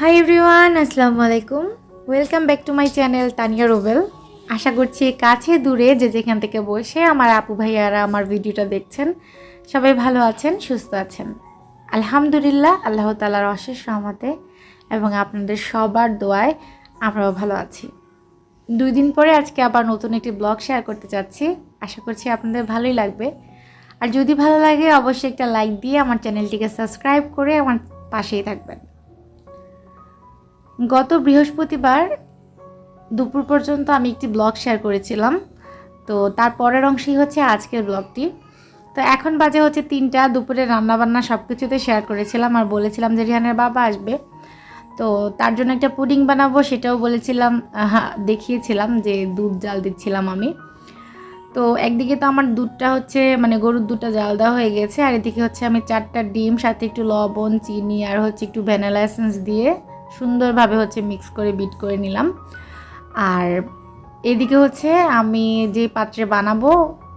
High everyone আসসালামু আলাইকুম welcome back to my channel Tania Robel আশা করছি কাছে দূরে যে যেখান থেকে বসে আমার আপু ভাইয়ারা আমার ভিডিওটা দেখছেন, সবাই ভালো আছেন, সুস্থ আছেন। আলহামদুলিল্লাহ, আল্লাহ তালার অশেষ রহমতে এবং আপনাদের সবার দোয়ায় আমরাও ভালো আছি। দুই দিন পরে আজকে আবার নতুন একটি ব্লগ শেয়ার করতে চাচ্ছি আশা করছি আপনাদের ভালোই লাগবে। আর যদি ভালো লাগে, অবশ্যই একটা লাইক দিয়ে আমার চ্যানেলটিকে সাবস্ক্রাইব করে আমার পাশেই থাকবেন। গত বৃহস্পতিবার দুপুর পর্যন্ত আমি একটি ব্লগ শেয়ার করেছিলাম। তো তার পরের অংশই হচ্ছে আজকের ব্লগটি। তো এখন বাজে হচ্ছে তিনটা, দুপুরে রান্নাবান্না সব কিছুতে শেয়ার করেছিলাম আর বলেছিলাম যে রিহানের বাবা আসবে। তো তার জন্য একটা পুডিং বানাবো সেটাও বলেছিলাম দেখিয়েছিলাম যে দুধ জাল দিচ্ছিলাম আমি। তো একদিকে তো আমার দুধটা হচ্ছে মানে গরুর দুধটা জাল দেওয়া হয়ে গেছে, আর এদিকে হচ্ছে আমি চারটা ডিম, সাথে একটু লবণ, চিনি আর হচ্ছে একটু ভ্যানিলা এসেন্স দিয়ে সুন্দরভাবে হচ্ছে মিক্স করে বিট করে নিলাম। আর এদিকে হচ্ছে আমি যে পাত্রে বানাবো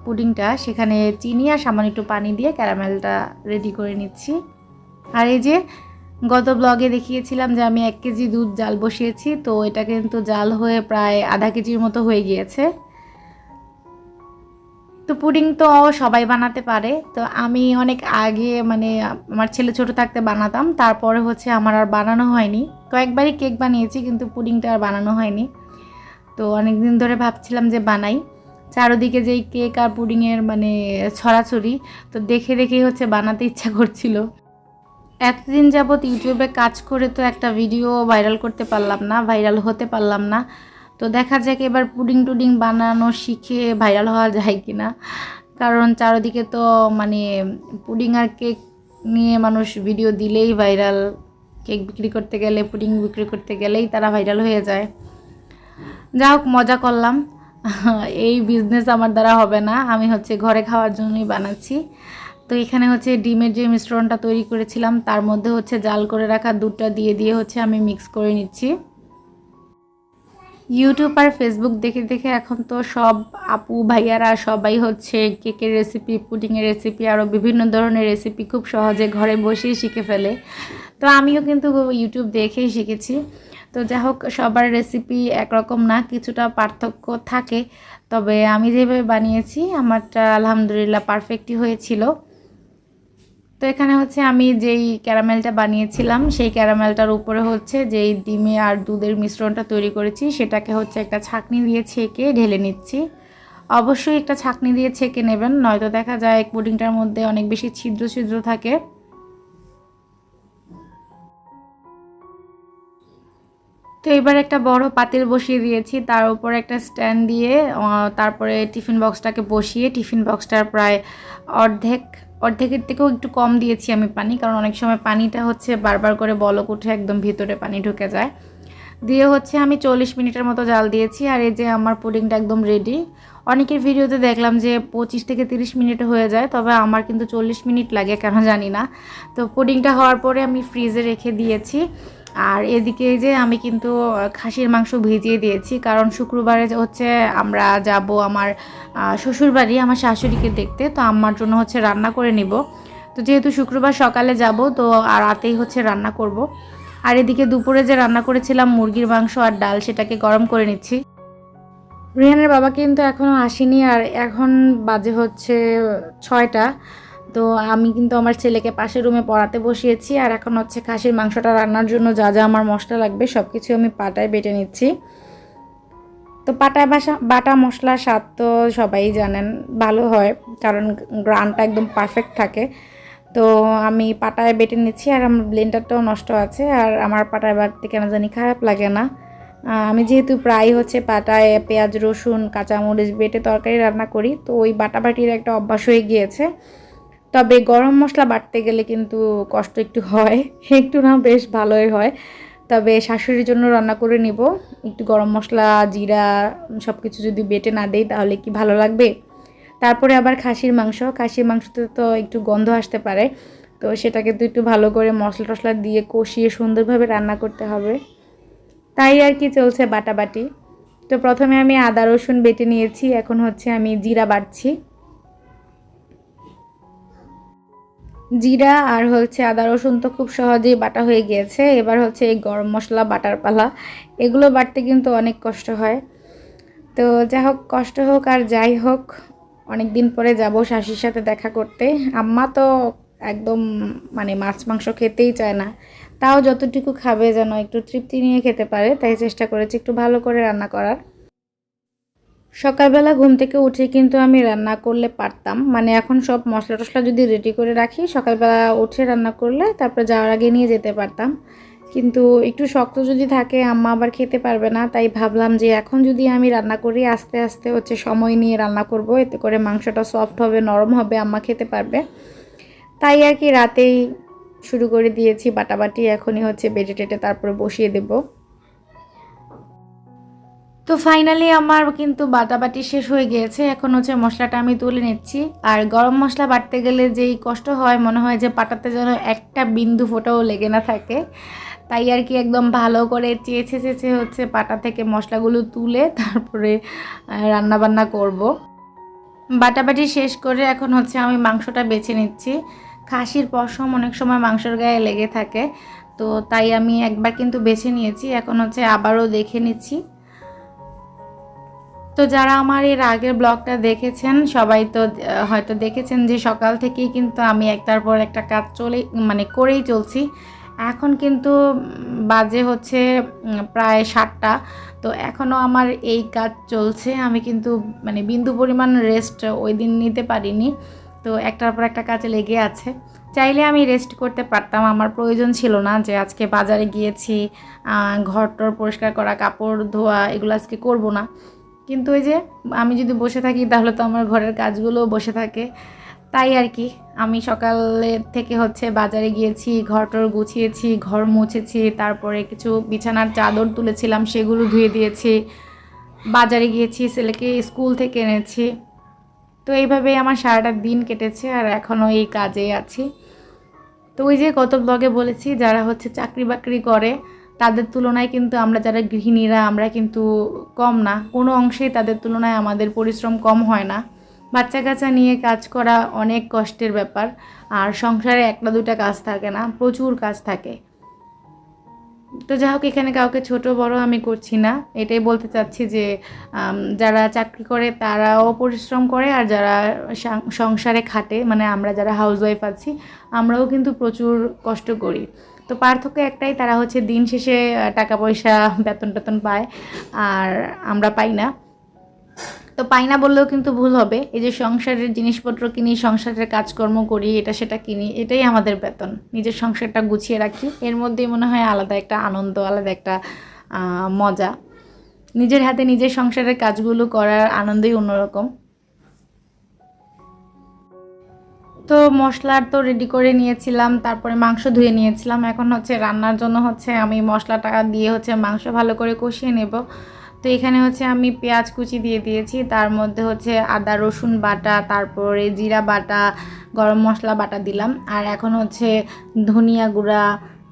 পুডিংটা, সেখানে চিনি আর সামান্য একটু পানি দিয়ে ক্যারামেলটা রেডি করে নিচ্ছি। আর এই যে গত ব্লগে দেখিয়েছিলাম যে আমি এক কেজি দুধ জাল বসিয়েছি, তো এটা কিন্তু জাল হয়ে প্রায় আধা কেজির মতো হয়ে গিয়েছে। তো পুডিং তো সবাই বানাতে পারে। তো আমি অনেক আগে মানে আমার ছেলে ছোট থাকতে বানাতাম, তারপরে হচ্ছে আমার আর বানানো হয়নি। কয়েকবারই কেক বানিয়েছি, কিন্তু পুডিংটা আর বানানো হয়নি। তো অনেক দিন ধরে ভাবছিলাম যে বানাই। চারোদিকে যেই কেক আর পুডিংয়ের মানে ছড়াছড়ি, তো দেখে দেখেই হচ্ছে বানাতে ইচ্ছা করছিল। এতদিন যাবৎ ইউটিউবে কাজ করে তো একটা ভিডিও ভাইরাল করতে পারলাম না ভাইরাল হতে পারলাম না। তো দেখা যাক এবার পুডিং টুডিং বানানো শিখে ভাইরাল হওয়া যায় কি না কারণ চারদিকে তো মানে পুডিং আর কেক নিয়ে মানুষ ভিডিও দিলেই ভাইরাল। কেক বিক্রি করতে গেলে, পুডিং বিক্রি করতে গেলেই তারা ভাইরাল হয়ে যায়। যা হোক, মজা করলাম। এই বিজনেস আমার দ্বারা হবে না। আমি হচ্ছে ঘরে খাওয়ার জন্যই বানাচ্ছি। তো এখানে হচ্ছে ডিমের যে মিশ্রণটা তৈরি করেছিলাম, তার মধ্যে হচ্ছে জাল করে রাখা দুধটা দিয়ে দিয়ে হচ্ছে আমি মিক্স করে নিচ্ছি। ইউটিউব আর ফেসবুক দেখে দেখে এখন তো সব আপু, ভাইয়ারা সবাই হচ্ছে কেকের রেসিপি পুডিংয়ের রেসিপি আরও বিভিন্ন ধরনের রেসিপি খুব সহজে ঘরে বসেই শিখে ফেলে। তো আমিও কিন্তু ইউটিউব দেখেই শিখেছি। তো যাই হোক, সবার রেসিপি একরকম না, কিছুটা পার্থক্য থাকে। তবে আমি যেভাবে বানিয়েছি, আমারটা আলহামদুলিল্লাহ পারফেক্টই হয়েছিল। তো এখানে হচ্ছে আমি যেই ক্যারামেলটা বানিয়েছিলাম, সেই ক্যারামেলটার উপরে হচ্ছে যেই ডিমে আর দুধের মিশ্রণটা তৈরি করেছি, সেটাকে হচ্ছে একটা ছাকনি দিয়ে ছেঁকে ঢেলে নিচ্ছি। অবশ্যই একটা ছাকনি দিয়ে ছেঁকে নেবেন, নয়তো দেখা যায় পুডিংটার মধ্যে অনেক বেশি ছিদ্র ছিদ্র থাকে। তো এবার একটা বড় পাতিল বসিয়ে দিয়েছি, তার উপর একটা স্ট্যান্ড দিয়ে তারপরে টিফিন বক্সটাকে বসিয়ে টিফিন বক্সটার প্রায় অর্ধেক অর্ধেকের থেকেও একটু কম দিয়েছি আমি পানি, কারণ অনেক সময় পানিটা হচ্ছে বারবার করে বলক উঠে একদম ভিতরে পানি ঢুকে যায়। দিয়ে হচ্ছে আমি চল্লিশ মিনিটের মতো জাল দিয়েছি, আর এই যে আমার পুডিংটা একদম রেডি অনেকের ভিডিওতে দেখলাম যে পঁচিশ থেকে তিরিশ মিনিট হয়ে যায়, তবে আমার কিন্তু চল্লিশ মিনিট লাগে কেন জানি না। তো পুডিংটা হওয়ার পরে আমি ফ্রিজে রেখে দিয়েছি। আর এদিকে যে আমি কিন্তু খাসির মাংস ভিজিয়ে দিয়েছি, কারণ শুক্রবারে হচ্ছে আমরা যাব আমার শ্বশুরবাড়ি, আমার শাশুড়িকে দেখতে, তো আমার জন্য হচ্ছে রান্না করে নিব। তো যেহেতু শুক্রবার সকালে যাব, তো আর রাতেই হচ্ছে রান্না করব। আর এদিকে দুপুরে যে রান্না করেছিলাম, মুরগির মাংস আর ডাল, সেটাকে গরম করে নিচ্ছি। রিহানের বাবা কিন্তু এখনও আসেনি, আর এখন বাজে হচ্ছে ছয়টা। তো আমি কিন্তু আমার ছেলেকে পাশের রুমে পড়াতে বসিয়েছি আর এখন হচ্ছে খাসির মাংসটা রান্নার জন্য যা যা আমার মশলা লাগবে সব কিছু আমি পাটায় বেটে নিচ্ছি। তো পাটায় বাসা, বাটা মশলার স্বাদ তো সবাই জানেন, ভালো হয় কারণ গ্রানটা একদম পারফেক্ট থাকে। তো আমি পাটায় বেটে নিচ্ছি আর আমার ব্লেন্ডারটাও নষ্ট আছে আর আমার পাটায় বাটতে কেন জানি খারাপ লাগে না। আমি যেহেতু প্রায় হচ্ছে পাটায় পেঁয়াজ, রসুন, কাঁচামরিচ বেটে তরকারি রান্না করি, তো ওই বাটাবাটির একটা অভ্যাস হয়ে গিয়েছে। তবে গরম মশলা বাটতে গেলে কিন্তু কষ্ট একটু হয়, একটু না বেশ ভালোই হয়। তবে শাশুড়ির জন্য রান্না করে নিব। একটু গরম মশলা, জিরা সব কিছু যদি বেটে না দেই তাহলে কি ভালো লাগবে? তারপরে আবার খাসির মাংস। খাসির মাংসতে তো একটু গন্ধ আসতে পারে। তো সেটাকে তো একটু ভালো করে মশলা টশলা দিয়ে কষিয়ে সুন্দরভাবে রান্না করতে হবে। তাই আর কি চলছে বাটাবাটি। তো প্রথমে আমি আদা রসুন বেটে নিয়েছি। এখন হচ্ছে আমি জিরা বাটছি। জিরা আর হচ্ছে আদা রসুন তো খুব সহজেই বাটা হয়ে গিয়েছে। এবার হচ্ছে এই গরম মশলা, বাটার পালা, এগুলো বাটতে কিন্তু অনেক কষ্ট হয়। তো যা হোক, কষ্ট হোক আর যাই হোক অনেক দিন পরে যাব শাশির সাথে দেখা করতে। আম্মা তো একদম মানে মাছ, মাংস খেতেই চায় না। তাও যতটুকু খাবে যেন একটু তৃপ্তি নিয়ে খেতে পারে, তাই চেষ্টা করেছি একটু ভালো করে রান্না করার। সকালবেলা ঘুম থেকে উঠে কিন্তু আমি রান্না করলে পারতাম। মানে এখন সব মশলা টশলা যদি রেডি করে রাখি, সকালবেলা উঠে রান্না করলে তারপরে যাওয়ার আগে নিয়ে যেতে পারতাম। কিন্তু একটু শক্ত যদি থাকে, আম্মা আবার খেতে পারবে না। তাই ভাবলাম যে এখন যদি আমি রান্না করি, আস্তে আস্তে হচ্ছে সময় নিয়ে রান্না করব। এতে করে মাংসটা সফট হবে, নরম হবে, আম্মা খেতে পারবে। তাই আর কি রাতেই শুরু করে দিয়েছি বাটাবাটি। এখনই হচ্ছে বেটে টেটে তারপরে বসিয়ে দেবো। তো ফাইনালি আমার কিন্তু বাটাবাটি শেষ হয়ে গিয়েছে। এখন হচ্ছে মশলাটা আমি তুলে নিচ্ছি। আর গরম মশলা বাটতে গেলে যেই কষ্ট হয়, মনে হয় যে পাটাতে যেন একটা বিন্দু ফোটাও লেগে না থাকে। তাই আর কি একদম ভালো করে চেয়েছে চেয়েছে হচ্ছে পাটা থেকে মশলাগুলো তুলে তারপরে রান্নাবান্না করব। বাটাবাটি শেষ করে এখন হচ্ছে আমি মাংসটা বেছে নিচ্ছি। খাসির পশম অনেক সময় মাংসর গায়ে লেগে থাকে। তো তাই আমি একবার কিন্তু বেছে নিয়েছি। এখন হচ্ছে আবারও দেখে নিচ্ছি। তো যারা আমার এর আগের ব্লগটা দেখেছেন, সবাই তো হয়তো দেখেছেন যে সকাল থেকেই কিন্তু আমি একটার পর একটা কাজ চলে মানে করেই চলছি। এখন কিন্তু বাজে হচ্ছে প্রায় সাতটা। তো এখনও আমার এই কাজ চলছে। আমি কিন্তু মানে বিন্দু পরিমাণ রেস্ট ওই দিন নিতে পারিনি। তো একটার পর একটা কাজে লেগে আছে। চাইলে আমি রেস্ট করতে পারতাম। আমার প্রয়োজন ছিল না যে আজকে বাজারে গিয়েছি ঘর টর পরিষ্কার করা, কাপড় ধোয়া, এগুলো আজকে করব না। কিন্তু ওই যে আমি যদি বসে থাকি, তাহলে তো আমার ঘরের কাজগুলোও বসে থাকে। তাই আর কি, আমি সকালে থেকে হচ্ছে বাজারে গিয়েছি, ঘরটর গুছিয়েছি, ঘর মুছেছি, তারপরে কিছু বিছানার চাদর তুলেছিলাম, সেগুলো ধুয়ে দিয়েছি। বাজারে গিয়েছি, ছেলেকে স্কুল থেকে এনেছি। তো এইভাবেই আমার সারাটা দিন কেটেছে আর এখনও এই কাজে আছি। তো ওই যে গত ব্লগে বলেছি, যারা হচ্ছে চাকরি বাকরি করে তাদের তুলনায় কিন্তু আমরা যারা গৃহিণীরা, আমরা কিন্তু কম না। কোনো অংশেই তাদের তুলনায় আমাদের পরিশ্রম কম হয় না। বাচ্চা কাচ্চা নিয়ে কাজ করা অনেক কষ্টের ব্যাপার। আর সংসারে একটা দুটা কাজ থাকে না, প্রচুর কাজ থাকে। তো যাই হোক, এখানে কাউকে ছোট বড় আমি করছি না। এটাই বলতে চাচ্ছি যে যারা চাকরি করে তারাও পরিশ্রম করে, আর যারা সংসারে খাটে মানে আমরা যারা হাউসওয়াইফ আছি, আমরাও কিন্তু প্রচুর কষ্ট করি। তো পার্থক্য একটাই, তারা হচ্ছে দিন শেষে টাকা পয়সা বেতন টেতন পায়, আর আমরা পাই না। তো পাই না বললেও কিন্তু ভুল হবে। এই যে সংসারের জিনিসপত্র কিনি, সংসারের কাজকর্ম করি, এটা সেটা কিনি, এটাই আমাদের বেতন। নিজের সংসারটা গুছিয়ে রাখি। এর মধ্যেই মনে হয় আলাদা একটা আনন্দ, আলাদা একটা মজা। নিজের হাতে নিজের সংসারের কাজগুলো করার আনন্দই অন্যরকম। তো মশলার তো রেডি করে নিয়েছিলাম, তারপরে মাংস ধুয়ে নিয়েছিলাম। এখন হচ্ছে রান্নার জন্য হচ্ছে আমি মশলাটা দিয়ে হচ্ছে মাংস ভালো করে কষিয়ে নেব। তো এখানে হচ্ছে আমি পেঁয়াজ কুচি দিয়ে দিয়েছি, তার মধ্যে হচ্ছে আদা, রসুন বাটা, তারপরে জিরা বাটা, গরম মশলা বাটা দিলাম। আর এখন হচ্ছে ধনিয়া গুঁড়া,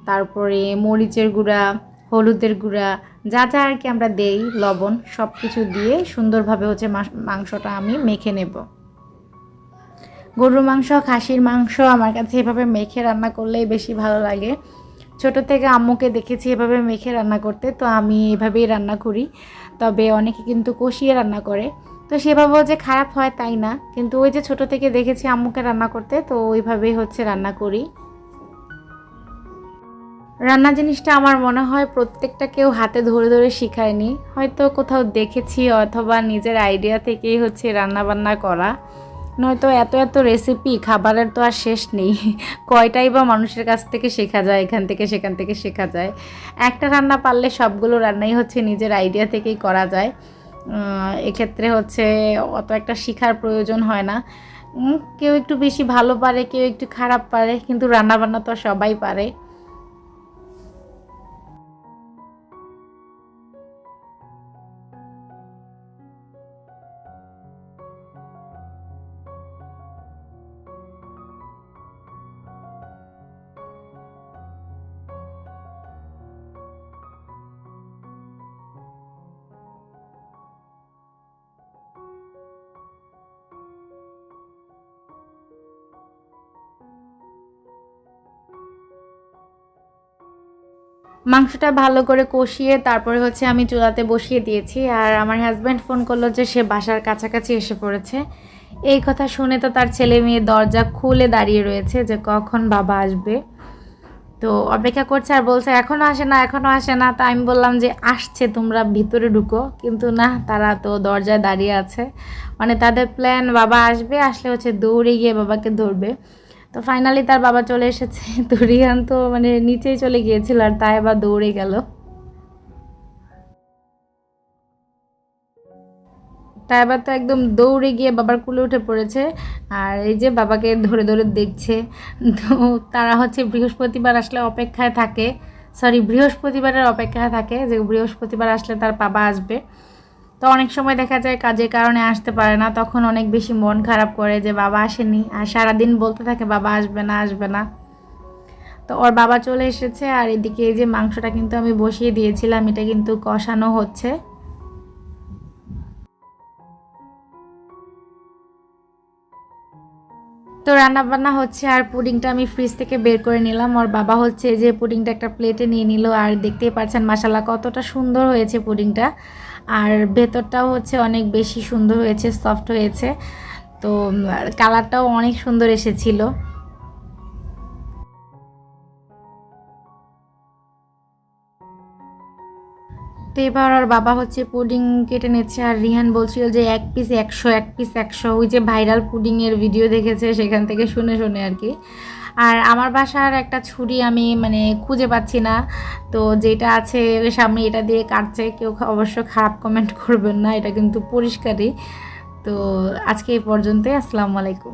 তারপরে মরিচের গুঁড়া, হলুদের গুঁড়া, যা যা আর কি আমরা দেই, লবণ সব কিছু দিয়ে সুন্দরভাবে হচ্ছে মাংসটা আমি মেখে নেব। গরুর মাংস, খাসির মাংস, আমার কাছে এভাবে মেখে রান্না করলেই বেশি ভালো লাগে। ছোট থেকে আম্মুকে দেখেছি এভাবে মেখে রান্না করতে, তো আমি এভাবেই রান্না করি। তবে অনেকে কিন্তু কষিয়ে রান্না করে। তো সেভাবেও যে খারাপ হয় তাই না, কিন্তু ওই যে ছোট থেকে দেখেছি আম্মুকে রান্না করতে, তো ওইভাবেই হচ্ছে রান্না করি। রান্না জিনিসটা আমার মনে হয় প্রত্যেকটা কেউ হাতে ধরে ধরে শিখায়নি। হয়তো কোথাও দেখেছি অথবা নিজের আইডিয়া থেকেই হচ্ছে রান্না বান্না করা। নয়তো এত এত রেসিপি খাবারের তো আর শেষ নেই। কয়টাই বা মানুষের কাছ থেকে শেখা যায়, এখান থেকে সেখান থেকে শেখা যায়। একটা রান্না পারলে সবগুলো রান্নাই হচ্ছে নিজের আইডিয়া থেকেই করা যায়। এক্ষেত্রে হচ্ছে অত একটা শিখার প্রয়োজন হয় না। কেউ একটু বেশি ভালো পারে, কেউ একটু খারাপ পারে, কিন্তু রান্নাবান্না তো সবাই পারে। মাংসটা ভালো করে কষিয়ে তারপরে হচ্ছে আমি চুলাতে বসিয়ে দিয়েছি। আর আমার হাজব্যান্ড ফোন করল যে সে বাসার কাছাকাছি এসে পড়েছে। এই কথা শুনে তো তার ছেলে মেয়ে দরজা খুলে দাঁড়িয়ে রয়েছে যে কখন বাবা আসবে। তো অপেক্ষা করছে আর বলছে এখনও আসে না এখনও আসে না। তা আমি বললাম যে, আসছে, তোমরা ভিতরে ঢুকো। কিন্তু না, তারা তো দরজায় দাঁড়িয়ে আছে। মানে তাদের প্ল্যান বাবা আসবে, আসলে হচ্ছে দৌড়ে গিয়ে বাবাকে ধরবে। তো ফাইনালি তার বাবা চলে এসেছে। তো রিহান তো মানে নিচেই চলে গিয়েছিল আর তাই আবার দৌড়ে গেল। তাই আবার তো একদম দৌড়ে গিয়ে বাবার কুলে উঠে পড়েছে। আর এই যে বাবাকে ধরে ধরে দেখছে। তো তারা হচ্ছে বৃহস্পতিবার আসলে অপেক্ষায় থাকে। সরি বৃহস্পতিবারের অপেক্ষায় থাকে যে বৃহস্পতিবার আসলে তার বাবা আসবে। তো অনেক সময় দেখা যায় কাজের কারণে আসতে পারে না, তখন অনেক বেশি মন খারাপ করে যে বাবা আসেনি, আর সারাদিন বলতে থাকে বাবা আসবে না আসবে না। তো ওর বাবা চলে এসেছে, আর এদিকে এই যে মাংসটা কিন্তু আমি বসিয়ে দিয়েছিলাম, এটা কিন্তু কষানো হচ্ছে। তো রান্না বান্না হচ্ছে, আর পুডিংটা আমি ফ্রিজ থেকে বের করে নিলাম। ওর বাবা হচ্ছে যে পুডিংটা একটা প্লেটে নিয়ে নিল, আর দেখতেই পাচ্ছেন মাসাল্লাহ কতটা সুন্দর হয়েছে পুডিংটা। আর ভেতরটাও হচ্ছে অনেক বেশি সুন্দর হয়েছে সফট হয়েছে। তো কালারটাও অনেক সুন্দর এসেছিল। তো এবার আর বাবা হচ্ছে পুডিং কেটে নিচ্ছে আর রিহান বলছিল যে এক পিস একশো, এক পিস একশো। ওই যে ভাইরাল পুডিংয়ের ভিডিও দেখেছে সেখান থেকে শুনে শুনে আর কি। আর আমার বাসার একটা ছুরি আমি মানে খুঁজে পাচ্ছি না। তো যেটা আছে সামনে এটা দিয়ে কাটছে, কেউ অবশ্য খারাপ কমেন্ট করবেন না, এটা কিন্তু পরিষ্কারই। তো আজকে এই পর্যন্তই, আসসালামু আলাইকুম।